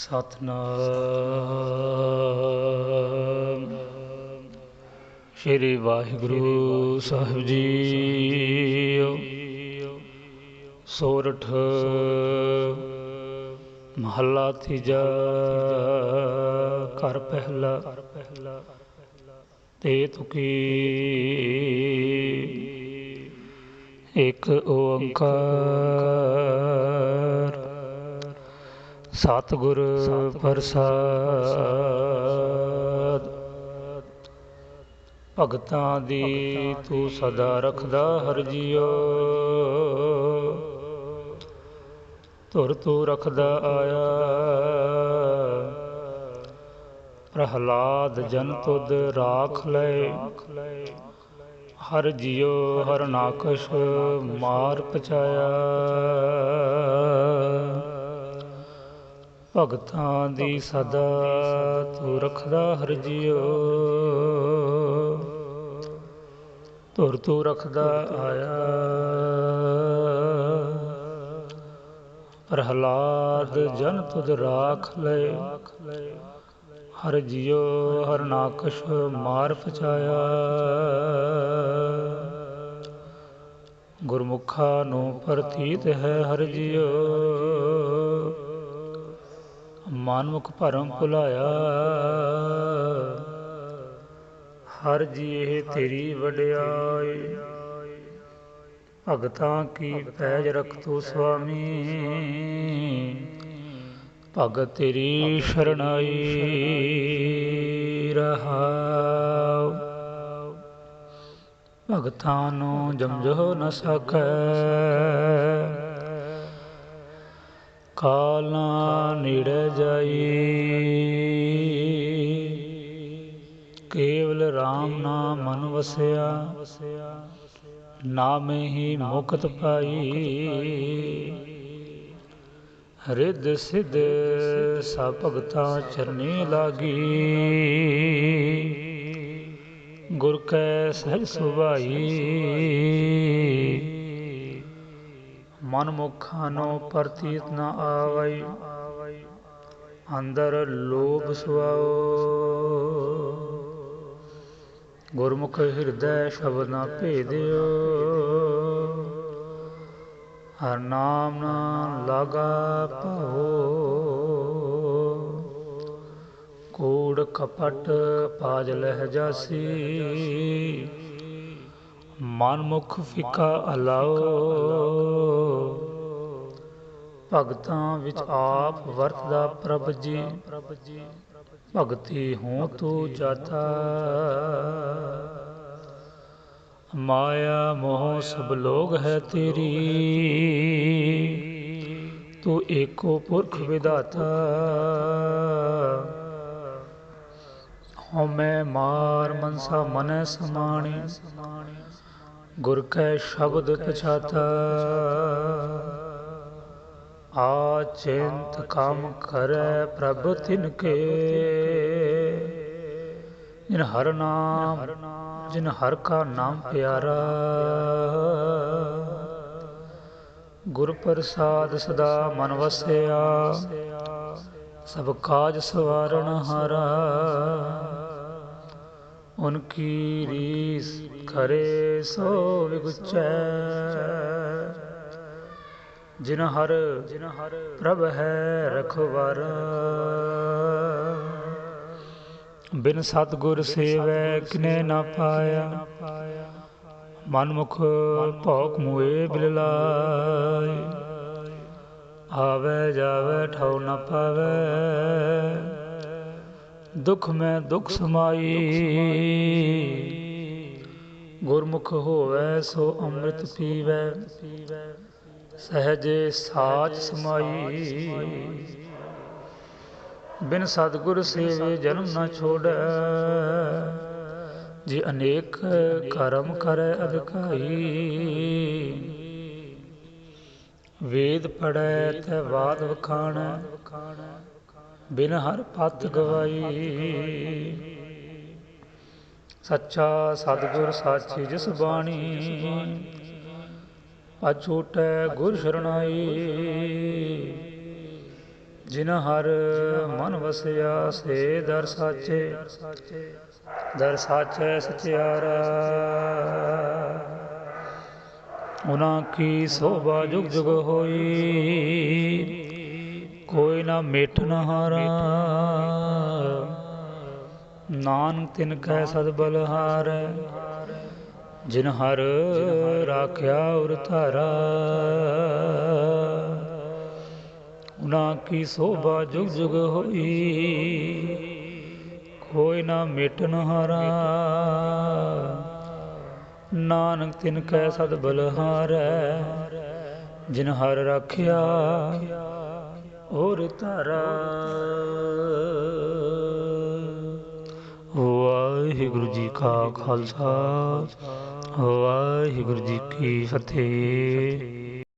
ਸਤਨਾਮ। ਸ਼੍ਰੀ ਵਾਹਿਗੁਰੂ ਸਾਹਿਬ ਜੀ ਸੋਰਠ ਮਹੱਲਾ ਤੀਜਾ ਘਰ ਪਹਿਲਾ। ਤੇ ਤੁਕੀ ਇੱਕ ਓੰਕਾਰ। ਸਤਿਗੁਰ ਪ੍ਰਸਾਦ। ਭਗਤਾਂ ਦੀ ਤੂੰ ਸਦਾ ਰਖਦਾ ਹਰ ਜੀਓ। ਤੁਰ ਤੂੰ ਰਖਦਾ ਆਇਆ। ਪ੍ਰਹਲਾਦ ਜਨ ਤੁਧ ਰਾਖ ਲੈ। ਹਰ ਜਿਉ ਹਰ ਨਾਕਸ਼ ਮਾਰ ਪਚਾਇਆ ਭਗਤਾਂ ਦੀ ਸਦਾ ਤੂੰ ਰਖਦਾ ਹਰ ਜਿਉ ਧੁਰ ਤੂੰ ਰਖਦਾ ਆਇਆ ਪ੍ਰਹਲਾਦ ਜਨ ਤੁਧ ਰਾਖ ਲੈ। ਹਰ ਜਿਉ ਹਰ ਨਾਕਸ਼ ਮਾਰ ਪਚਾਇਆ ਗੁਰਮੁਖਾ ਨੂੰ ਪ੍ਰਤੀਤ ਹੈ ਹਰ ਜਿਉ ਮਨਮੁਖ ਭਰਮ ਭੁਲਾਇਆ। ਹਰ ਜੀ ਇਹ ਤੇਰੀ ਵਡਿਆਈ। ਭਗਤਾਂ ਕੀ ਪੈਜ ਰਖ ਤੂ ਸੁਆਮੀ। ਭਗਤ ਤੇਰੀ ਸ਼ਰਣਾਈ ਰਹਾਉ। ਭਗਤਾਂ ਨੂੰ ਜਮਜੋ ਨ ਸਕੈ। ਕਾਲ ਨਾ ਨੇੜੇ ਜਾਈ। ਕੇਵਲ RAM ਨਾਮ ਮਨ ਵਸਿਆ, ਨਾਮੇ ਹੀ ਮੁਕਤ ਪਾਈ। ਰਿੱਧ ਸਿੱਧ ਸਾ ਭਗਤਾ ਚਰਨੇ ਲਾਗੀ। ਗੁਰ ਕੈ ਸਹਿਜ ਸੁਭਾਈ। ਮਨ ਮੁਖਾਂ ਨੂੰ ਪ੍ਰਤੀਤ ਨ ਆਵਈ। ਅੰਦਰ ਲੋਭ ਸੁਆਓ। ਗੁਰਮੁਖ ਹਿਰਦੈ ਸ਼ਬਦ ਨਾ ਭੇਦਿਓ। ਹਰ ਨਾਮ ਨਾ ਲਾਗਾ ਪਾਓ ਕੂੜ ਕਪਟ ਪਾਜ ਲਹਿ ਜਾਸੀ। ਮਨ ਮੁਖ ਫਿਕਾ ਅਲਾਓ। ਭਗਤਾਂ ਵਿੱਚ ਆਪ ਵਰਤਦਾ ਪ੍ਰਭ ਜੀ। ਭਗਤੀ ਹੂੰ ਤੂੰ ਜਾਤਾ। ਮਾਇਆ ਮੋਹ ਸਭ ਲੋਗ ਹੈ ਤੇਰੀ। ਤੂੰ ਏਕੋ ਪੁਰਖ ਵਿਦਾਤਾ ਹਉਮੈ ਮਾਰ ਮਨਸਾ ਮਨੈ ਸਮਾਣੀ। ਗੁਰ ਕੈ ਸ਼ਬਦ ਪਛਾਤਾ। ਆ ਚਿੰਤ ਕੰਮ ਕਰੈ ਪ੍ਰਭ ਤਿਨ ਕੇ ਜਿਨ ਹਰ ਨਾਮ, ਜਿਨ ਹਰ ਕਾ ਨਾਮ ਪਿਆਰਾ, ਗੁਰ ਪ੍ਰਸਾਦ ਸਦਾ ਮਨ ਵਸਿਆ, ਸਭ ਕਾਜ ਸਵਾਰਨ ਹਾਰਾ। ਉਨ ਕੀ ਰੀਸ ਕਰੇ ਸੋ ਵਿਗੁਚੈ। ਜਿਨ ਹਰ ਜਿਨ ਹਰ ਪ੍ਰਭ ਹੈ ਰਖਵਾਰ। ਬਿਨ ਸਤਗੁਰ ਸੇਵੈ ਕਿਨੇ ਨਾ ਪਾਇਆ। ਮਨ ਮੁਖ ਭੌਕ ਮੂਏ ਬਿਲਾਈ ਆਵੇ ਜਾਵੇ ਠਉ ਨ ਪਾਵੇ। ਦੁਖ ਮੈਂ ਦੁਖ ਸਮਾਈ। ਗੁਰਮੁਖ ਹੋਵੇ ਸੋ ਅੰਮ੍ਰਿਤ ਪੀਵੇ। ਸਹਜੇ ਸਾਚ ਸਮਾਈ। ਬਿਨ ਸਤਗੁਰ ਸੇਵੇ ਜਨਮ ਨਾ ਛੋੜੈ। ਜੇ ਅਨੇਕ ਕਰਮ ਕਰੈ ਅਧਿਕਾਈ। ਵੇਦ ਪੜੈ ਤੇ ਬਾਦ ਵਖਾਣੈ। ਬਿਨ ਹਰ ਪਤ ਗਵਾਈ। ਸੱਚਾ ਸਤਿਗੁਰ ਸਾਚੀ ਜਿਸ ਬਾਣੀ। ਅਛੂਟੈ ਗੁਰ ਸ਼ਰਣਾਈ। ਜਿਨ ਹਰ ਮਨ ਵਸਿਆ, ਸੇ ਦਰ ਸਾਚੇ। ਦਰ ਸਾਚੈ ਸਚਿਆਰਾ। ਉਹਨਾਂ ਕੀ ਸੋਭਾ ਜੁਗ ਜੁਗ ਹੋਈ, ਕੋਈ ਨਾ ਮੇਟ ਨ ਹਾਰਾ। ਨਾਨਕ ਤਿਨ ਕੈ ਸਦ ਬਲਹਾਰੈ। ਜਿਨ ਹਰ ਰਾਖਿਆ ਉਰ ਧਾਰਾ। ਉਹਨਾਂ ਕੀ ਸੋਭਾ ਜੁਗ ਜੁਗ ਹੋਈ, ਕੋਈ ਨਾ ਮੇਟਨ ਹਾਰਾ। ਨਾਨਕ ਤਿਨ ਕੈ ਸਦ ਬਲਹਾਰੈ ਜਿਨ ਹਰ ਰਾਖਿਆ ਔਰ ਧਾਰਾ। ਵਾਹਿਗੁਰੂ ਜੀ ਕਾ ਖਾਲਸਾ। ਵਾਹਿਗੁਰੂ ਜੀ ਕੀ ਫਤਿਹ।